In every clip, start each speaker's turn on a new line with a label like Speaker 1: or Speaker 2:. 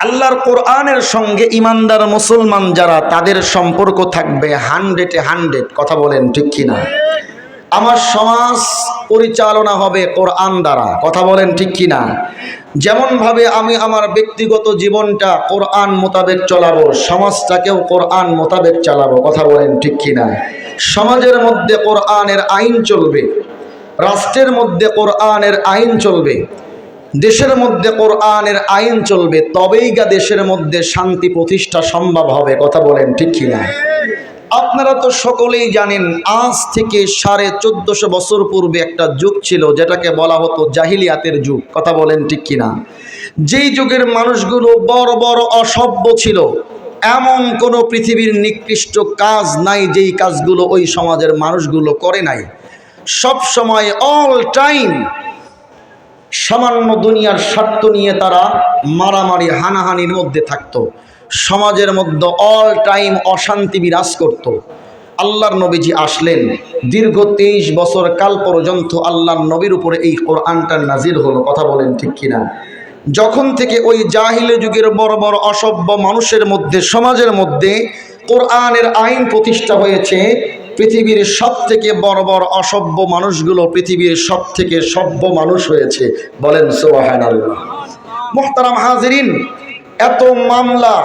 Speaker 1: আল্লাহর কোরআনের সঙ্গে ইমানদার মুসলমান যারা, তাদের সম্পর্ক থাকবে হান্ড্রেডে হান্ড্রেড। কথা বলেন ঠিক কিনা? আমার সমাজ পরিচালনা হবে কোরআন দ্বারা। কথা বলেন ঠিক কিনা? যেমনভাবে আমি আমার ব্যক্তিগত জীবনটা কোরআন মোতাবেক চলাবো, সমাজটাকেও কোরআন মোতাবেক চালাবো। কথা বলেন ঠিক কিনা? সমাজের মধ্যে কোরআনের আইন চলবে, রাষ্ট্রের মধ্যে কোরআনের আইন চলবে দেশের মধ্যে কোরআনের আইন চলবে, তবেই গা দেশের মধ্যে শান্তি প্রতিষ্ঠা সম্ভব হবে, কথা বলেন ঠিক কিনা? আপনারা তো সকলেই জানেন, আজ থেকে সাড়ে চোদ্দশো বছর পূর্বে একটা যুগ ছিল, যেটাকে বলা হতো জাহিলিয়াতের যুগ, কথা বলেন ঠিক কিনা? যেই যুগের মানুষগুলো বড় বড় অসভ্য ছিল, এমন কোনো পৃথিবীর নিকৃষ্ট কাজ নাই যেই কাজগুলো ওই সমাজের মানুষগুলো করে নাই। সব সময় অল টাইম সামান্য দুনিয়ার স্বার্থ নিয়ে তারা মারামারি, হানাহানির মধ্যে থাকতো। সমাজের মধ্যে অল টাইম অশান্তি বিরাজ করত। আল্লাহর নবীজি আসলেন। দীর্ঘ তেইশ বছর কাল পর্যন্ত আল্লাহর নবীর উপরে এই কোরআনটা নাজির হলো। কথা বলেন ঠিক কিনা? যখন থেকে ওই জাহিলে যুগের বড় বড় অসভ্য মানুষের মধ্যে, সমাজের মধ্যে কোরআনের আইন প্রতিষ্ঠা হয়েছে পৃথিবীর সব থেকে বড় বড় অসভ্য মানুষগুলো পৃথিবীর সব থেকে সভ্য মানুষ হয়েছে। বলেন সোহান মোহতারাম হাজরিন, এত মামলা,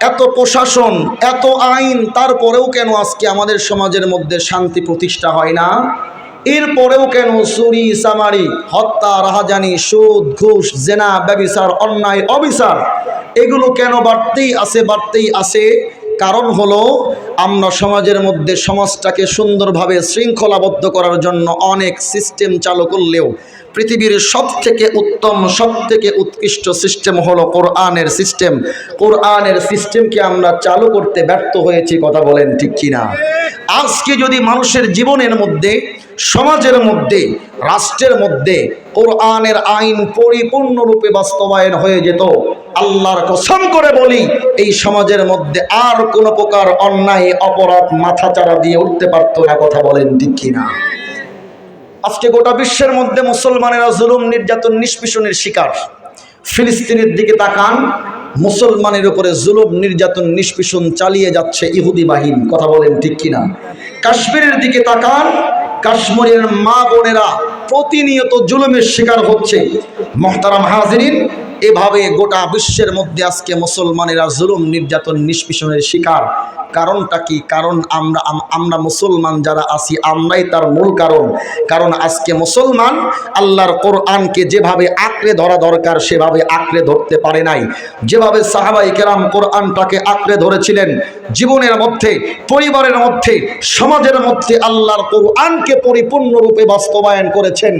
Speaker 1: এত প্রশাসন, এত আইন, তারপরেও কেন আজকে আমাদের সমাজের মধ্যে শান্তি প্রতিষ্ঠা হয় না? এরপরেও কেন চুরি সামারি হত্যা, রাহাজানি, সুদ, ঘুষ, জেনা, ব্যবিচার, অন্যায়, অবিচার, এগুলো কেন বাড়তেই আছে বাড়তেই আছে? কারণ হলো আমরা সমাজের মধ্যে সমাজটাকে সুন্দরভাবে শৃঙ্খলাবদ্ধ করার জন্য অনেক সিস্টেম চালু করলেও পৃথিবীর সব থেকে উত্তম সব থেকে উৎকৃষ্ট সিস্টেম হলো কোরআনের সিস্টেম কোরআনের সিস্টেমকে আমরা চালু করতে ব্যর্থ হয়েছি, কথা বলেন ঠিক কিনা? আজকে যদি মানুষের জীবনের মধ্যে, সমাজের মধ্যে, রাষ্ট্রের মধ্যে কোরআনের আইন পরিপূর্ণরূপে বাস্তবায়ন হয়ে যেত আল্লাহর কসম করে বলি, এই সমাজের মধ্যে আর কোনো প্রকার অন্যায়, অপরাধ, মাথাচাড়া দিয়ে উঠতে পারতো না কথা বলেন ঠিক কিনা? আজকে গোটা বিশ্বের মধ্যে মুসলমানেরা জুলুম, নির্যাতন, নিষ্পেষণের শিকার। ফিলিস্তিনের দিকে তাকান, মুসলমানের উপরে জুলুম, নির্যাতন, নিষ্পেষণ চালিয়ে যাচ্ছে ইহুদি বাহিনী, কথা বলেন ঠিক কিনা? কাশ্মীরের দিকে তাকান, কাশ্মীরের মা বোনেরা প্রতিনিয়ত জুলুমের শিকার হচ্ছে। মহতারাম হাজরিন এভাবে গোটা বিশ্বের মধ্যে আজকে মুসলমানেরা জুলুম নির্যাতন নিষ্পেষণের শিকার। কারণটা কি? কারণ আমরা আমরা মুসলমান যারা আছি, আমরাই তার মূল কারণ। কারণ আজকে মুসলমান আল্লাহর কোরআনকে যেভাবে আঁকড়ে ধরা দরকার, সেভাবে আঁকড়ে ধরতে পারে নাই। যেভাবে সাহাবাই কেরাম কোরআনটাকে আঁকড়ে ধরেছিলেন, জীবনের মধ্যে, পরিবারের মধ্যে, সমাজের মধ্যে আল্লাহর কোরআনকে পরিপূর্ণরূপে বাস্তবায়ন করেছেন।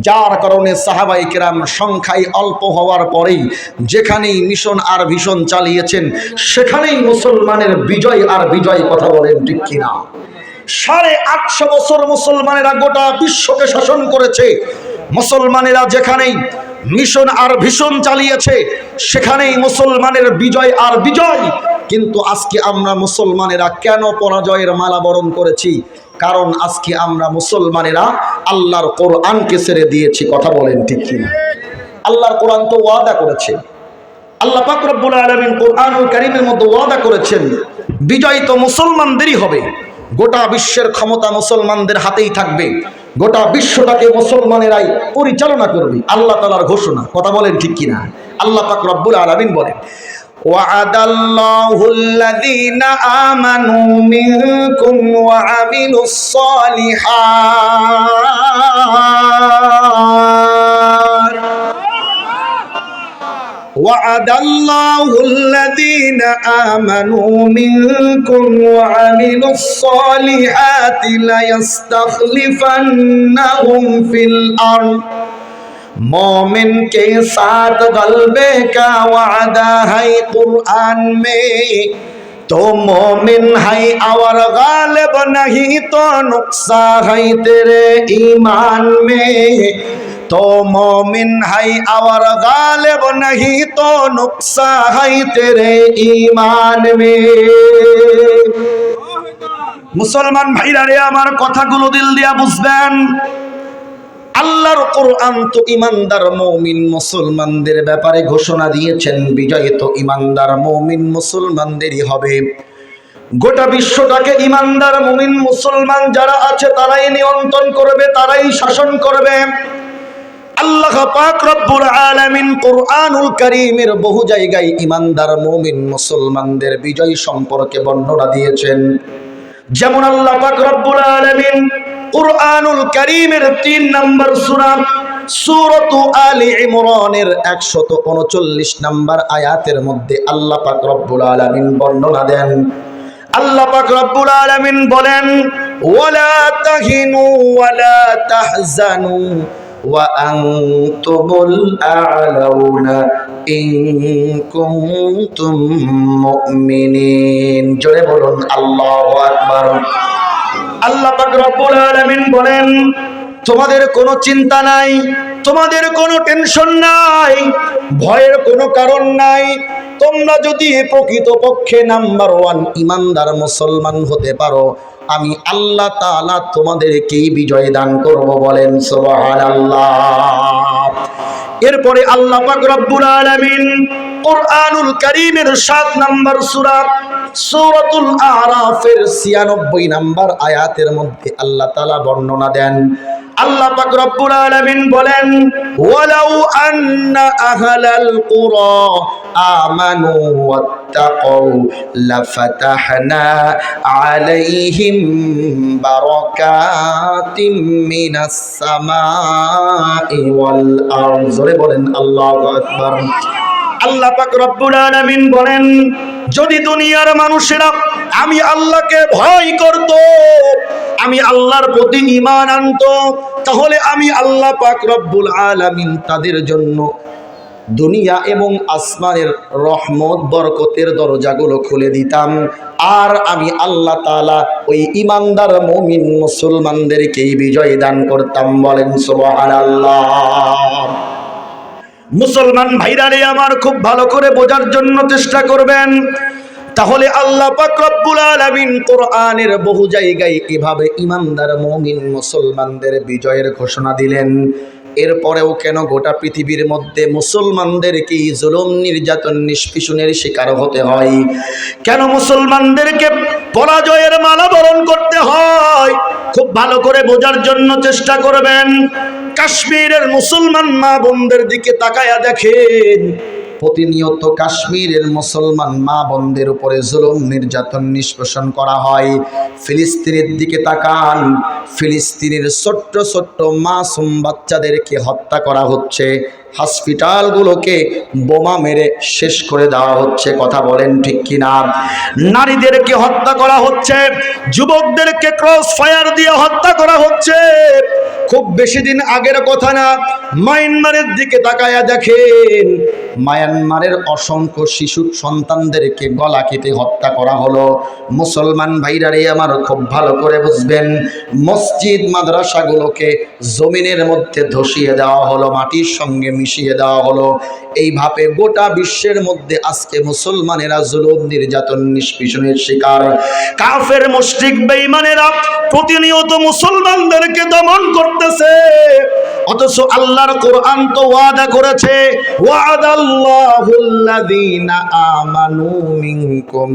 Speaker 1: যার কারণে সাহাবাই কেরাম সংখ্যায় অল্প হওয়ার পরেই যেখানেই মিশন আর ভীষণ চালিয়েছেন, সেখানেই মুসলমানের বিজয় আর বিজয় কথা বলেন ঠিক কিনা। সাড়ে আটশো বছর মুসলমানেরা গোটা বিশ্বকে শাসন করেছে। মুসলমানেরা যেখানেই মিশন আর ভীষণ চালিয়েছে, সেখানেই মুসলমানের বিজয় আর বিজয়। কিন্তু আজকে আমরা মুসলমানেরা কেন পরাজয়ের মালা বরণ করেছি? কারণ আজকে আমরা মুসলমানেরা আল্লাহর কোরআনকে ছেড়ে দিয়েছি, কথা বলেন ঠিক কিনা? আল্লাহর কোরআন তো ওয়াদা করেছে। আল্লাহ পাক রব্বুল আলামিন কোরআনুল কারীমের মধ্যে ওয়াদা করেছেন, বিজয় তো মুসলমানদেরই হবে। গোটা বিশ্বের ক্ষমতা মুসলমানদের হাতেই থাকবে। গোটা বিশ্বটাকে মুসলমানেরাই পরিচালনা করবে, আল্লাহ তাআলার ঘোষণা। কথা বলেন ঠিক কিনা? আল্লাহ পাক রব্বুল আলামিন বলেন وعد الله الذين آمنوا منكم وعملوا الصالحات. وعد الله الذين آمنوا منكم وعملوا الصالحات ليستخلفنهم في الأرض. मोमिन के साथ गलबे का वादा है कुरान में तो मोमिन है और गालिब नहीं तो नुक्सा है तेरे ईमान में तो मोमिन है और गालिब नहीं तो नुक्सा है तेरे ईमान में মুসলমান ভাইরা রে আমার কথাগুলো দিল দিয়া বুঝবেন আল্লাহর কোরআন তো ইমানদার মৌমিন মুসলমানদের ব্যাপারে ঘোষণা দিয়েছেন, বিজয় তো ইমানদার মৌমিন মুসলমানদেরই হবে। গোটা বিশ্বটাকে ইমানদার মুমিন মুসলমান যারা আছে, তারাই নিয়ন্ত্রণ করবে, তারাই শাসন করবে। আল্লাহ পাক রব্বুল আলামিন কোরআনুল কারীমের বহু জায়গায় ইমানদার মুমিন মুসলমানদের বিজয় সম্পর্কে বর্ণনা দিয়েছেন। যেমন আল্লাহ পাক রব্বুল আলামিন কোরআনুল কারীমের 3 নম্বর সূরা, সূরাতু আলী ইমরানের 139 নম্বর আয়াতের মধ্যে আল্লাহ পাক রব্বুল আলামিন বর্ণনা দেন। আল্লাহ পাক রব্বুল আলামিন বলেন, ওয়ালা তাহিনু ওয়ালা তাহজানু ওয়া আনতুমুল আ'লাউনা ইন কুনতুম মুমিনিন। জোরে বলুন আল্লাহু আল্লাহ বলেন, তোমাদের কোনো চিন্তা নাই, তোমাদের কোনো টেনশন নাই, ভয়ের কোনো কারণ নাই। তোমরা যদি প্রকৃত পক্ষে নাম্বার ওয়ান ইমানদার মুসলমান হতে পারো, আমি আল্লাহ তাআলা তোমাদেরকেই বিজয় দান করব বলেন সুবহানাল্লাহ। এরপরে আল্লাহ পাক রব্বুল আলামিন কোরআনুল কারীমের 7 নাম্বার সূরা, সূরাতুল আরাফের 96 নাম্বার আয়াতের মধ্যে আল্লাহ তাআলা বর্ণনা দেন। আল্লাহ পাক রব্বুল আলামিন বলেন, ওয়ালাউ আন্না আহলাল কুরা আমানু ওয়াত্তাকাউ, লাফাতাহনা আলাইহিম বারাকাতিম মিনাস সামাই ওয়াল আরদ। বলেন, আল্লাহু আকবার। আল্লাহ পাক রব্বুল আলামিন বলেন, যদি দুনিয়ার মানুষেরা আমি আল্লাহকে ভয় করত, আমি আল্লাহর প্রতি ঈমান আনত, তাহলে আমি আল্লাহ পাক রব্বুল আলামিন তাদের জন্য দুনিয়া এবং আসমানের রহমত, বরকতের দরজাগুলো খুলে দিতাম। আর আমি আল্লাহ তাআলা ওই ইমানদার মমিন মুসলমানদেরকেই বিজয় দান করতাম বলেন সুবহানাল্লাহ। মুসলমান ভাইরারে আমার খুব ভালো করে বোঝার জন্য চেষ্টা করবেন। তাহলে আল্লাহ পাক আলামিন কোরআনের বহু জায়গায় এভাবে ইমানদার মুমিন মুসলমানদের বিজয়ের ঘোষণা দিলেন। এরপরেও কেন গোটা পৃথিবীর মধ্যে মুসলমানদেরকে জুলুম, নির্যাতন, নিষ্পিষণের শিকার হতে হয়? কেন মুসলমানদেরকে পরাজয়ের মালা বরণ করতে হয়? খুব ভালো করে বোঝার জন্য চেষ্টা করবেন। কাশ্মীরের মুসলমান মা বোনদের দিকে তাকায়া দেখেন। প্রতিনিয়ত কাশ্মীরের মুসলমান মা বোনদের উপরে জুলুম, নির্যাতন, নিষ্পেষণ করা হয়। ফিলিস্তিনের দিকে তাকান। ফিলিস্তিনের ছোট্ট ছোট্ট মাসুম বাচ্চাদেরকে হত্যা করা হচ্ছে। হসপিটালগুলোকে বোমা মেরে শেষ করে দেওয়া হচ্ছে, কথা বলেন ঠিক কিনা? নারীদেরকে হত্যা করা হচ্ছে, যুবকদেরকে ক্রস ফায়ার দিয়ে হত্যা করা হচ্ছে। খুব বেশি দিন আগের কথা না, মায়ানমারের দিকে তাকায়া দেখেন। মায়ানমারের অসংখ্য শিশু সন্তানদেরকে গলা কেটে হত্যা করা হলো। মুসলমান ভাইরারে আমার খুব ভালো করে বুঝবেন, মসজিদ, মাদ্রাসাগুলোকে জমিনের মধ্যে ধসিয়ে দেওয়া হলো, মাটির সঙ্গে মিশিয়ে দেওয়া হলো। এইভাবে গোটা বিশ্বের মধ্যে আজকে মুসলমানেরা জুলুম, নির্যাতন, নিষ্পীষণের শিকার। কাফের, মুশরিক, বেঈমানেরা প্রতিনিয়ত মুসলমানদেরকে দমন করতেছে। অথচ আল্লাহর কোরআন তো ওয়াদা করেছে, ওয়াদাল্লাহুল্লাযীনা আমানু মিনকুম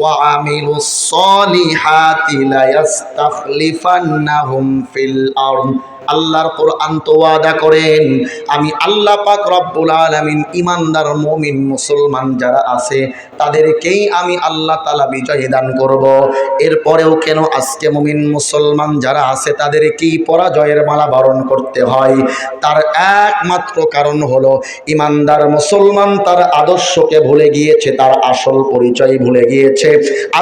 Speaker 1: ওয়া আমিলুস সলিহাতি লা ইয়াস্তাখলিফান্নাহুম ফিল আরদ। আল্লাহর কোরআন তো ওয়াদা করেন। আমি আল্লাহ পাক রব্বুল আলামিন ইমানদার মুমিন মুসলমান যারা আছে, তাদেরকেই আমি আল্লাহ তাআলা বিজয় দান করব। এরপরেও কেন আজকে মুমিন মুসলমান যারা আছে, তাদেরকেই পরাজয়ের মালা বরণ করতে হয়? তার একমাত্র কারণ হলো ইমানদার মুসলমান তার আদর্শকে ভুলে গিয়েছে, তার আসল পরিচয় ভুলে গিয়েছে।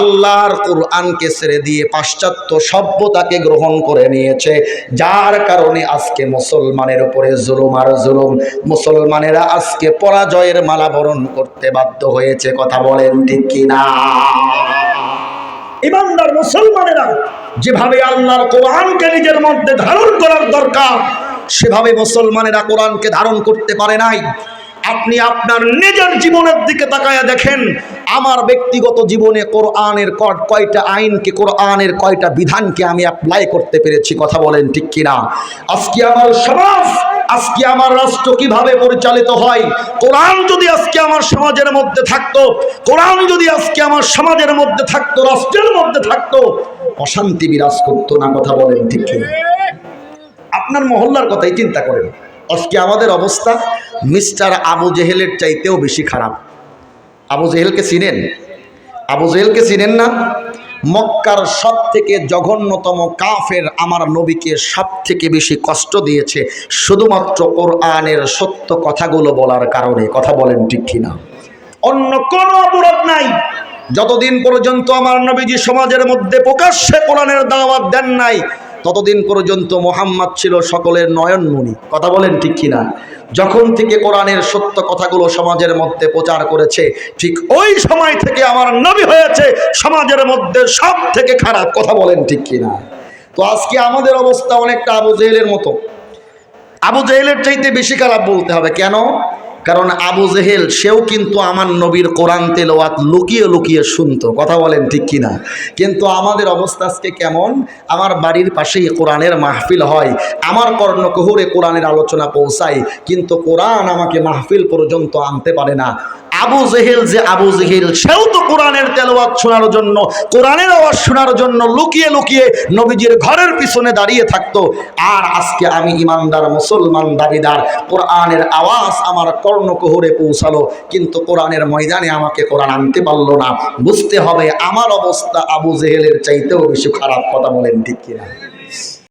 Speaker 1: আল্লাহর কোরআনকে ছেড়ে দিয়ে পাশ্চাত্য সভ্যতাকে গ্রহণ করে নিয়েছে। যার কারণে আজকে মুসলমানের উপরে জুলুম আর জুলুম। মুসলমানেরা আজকে পরাজয়ের মালা বরণ করতে বাধ্য হয়েছে, কথা বলেন ঠিক কিনা? ইমানদার মুসলমানেরা যেভাবে আল্লাহর কোরআনকে নিজের মধ্যে ধারণ করার দরকার, সেভাবে মুসলমানেরা কোরআনকে ধারণ করতে পারে নাই। আপনি আপনার নিজের জীবনের দিকে তাকায়া দেখেন। আমার ব্যক্তিগত জীবনে কোরআনের কয়টা আইনকে, কোরআনের কয়টা বিধানকে আমি অ্যাপ্লাই করতে পেরেছি, কথা বলেন ঠিক কিনা? আজকে আমার সমাজ, আজকে আমার রাষ্ট্র কীভাবে পরিচালিত হয়? কোরআন যদি আজকে আমার সমাজের মধ্যে থাকতো, কোরআন যদি আজকে আমার সমাজের মধ্যে থাকতো, রাষ্ট্রের মধ্যে থাকতো, অশান্তি বিরাজ করতো না, কথা বলেন ঠিক কিনা? আপনার মহল্লার কথাই চিন্তা করেন। আজকে আমাদের অবস্থা মিস্টার আবু জেহেলের চাইতেও বেশি খারাপ। আবু জেহেলকে চিনেন? আবু জেহেলকে চিনেন না? মক্কার সব থেকে জঘন্যতম কাফের আমার নবীকে সব থেকে বেশি কষ্ট দিয়েছে শুধুমাত্র কোরআনের সত্য কথাগুলো বলার কারণে। কথা বলেন ঠিক কিনা? অন্য কোনো অপরাধ নাই। যতদিন পর্যন্ত আমার নবীজি সমাজের মধ্যে প্রকাশ্যে কোরআনের দাওয়াত দেন নাই ততদিন পর্যন্ত মোহাম্মদ ছিল সকলের নয়নমণি। কথা বলেন ঠিক কিনা? যখন থেকে কোরআনের সত্য কথাগুলো সমাজের মধ্যে প্রচার করেছে, ঠিক ওই সময় থেকে আমার নবী হয়েছে সমাজের মধ্যে সব থেকে খারাপ। কথা বলেন ঠিক কিনা? তো আজকে আমাদের অবস্থা অনেকটা আবু জেহেলের মতো। আবু জেহেলের চাইতে বেশি খারাপ বলতে হবে। কেন? কারণ আবু জেহেল, সেও কিন্তু আমার নবীর কোরআন তেলোয়াত লুকিয়ে লুকিয়ে শুনতো। কথা বলেন ঠিক কিনা? কিন্তু আমাদের অবস্থা আজকে কেমন? আমার বাড়ির পাশেই কোরআনের মাহফিল হয়। আমার কর্ণকোহরে কোরআনের আলোচনা পৌঁছায়। কিন্তু কোরআন আমাকে মাহফিল পর্যন্ত আনতে পারে না। আবু জেহেল যে আবু জেহেল, সেও তো কোরআনের তেলাওয়াত শোনার জন্য, কোরআনের আওয়াজ শোনার জন্য লুকিয়ে লুকিয়ে নবীজির ঘরের পিছনে দাঁড়িয়ে থাকতো। আর আজকে আমি ইমানদার, মুসলমান, দাবিদার, কোরআনের আওয়াজ আমার কর্ণকোহরে পৌঁছালো, কিন্তু কোরআনের ময়দানে আমাকে কোরআন আনতে পারল না। বুঝতে হবে, আমার অবস্থা আবু জেহেলের চাইতেও বেশি খারাপ, কথা বলেন ঠিক কিনা?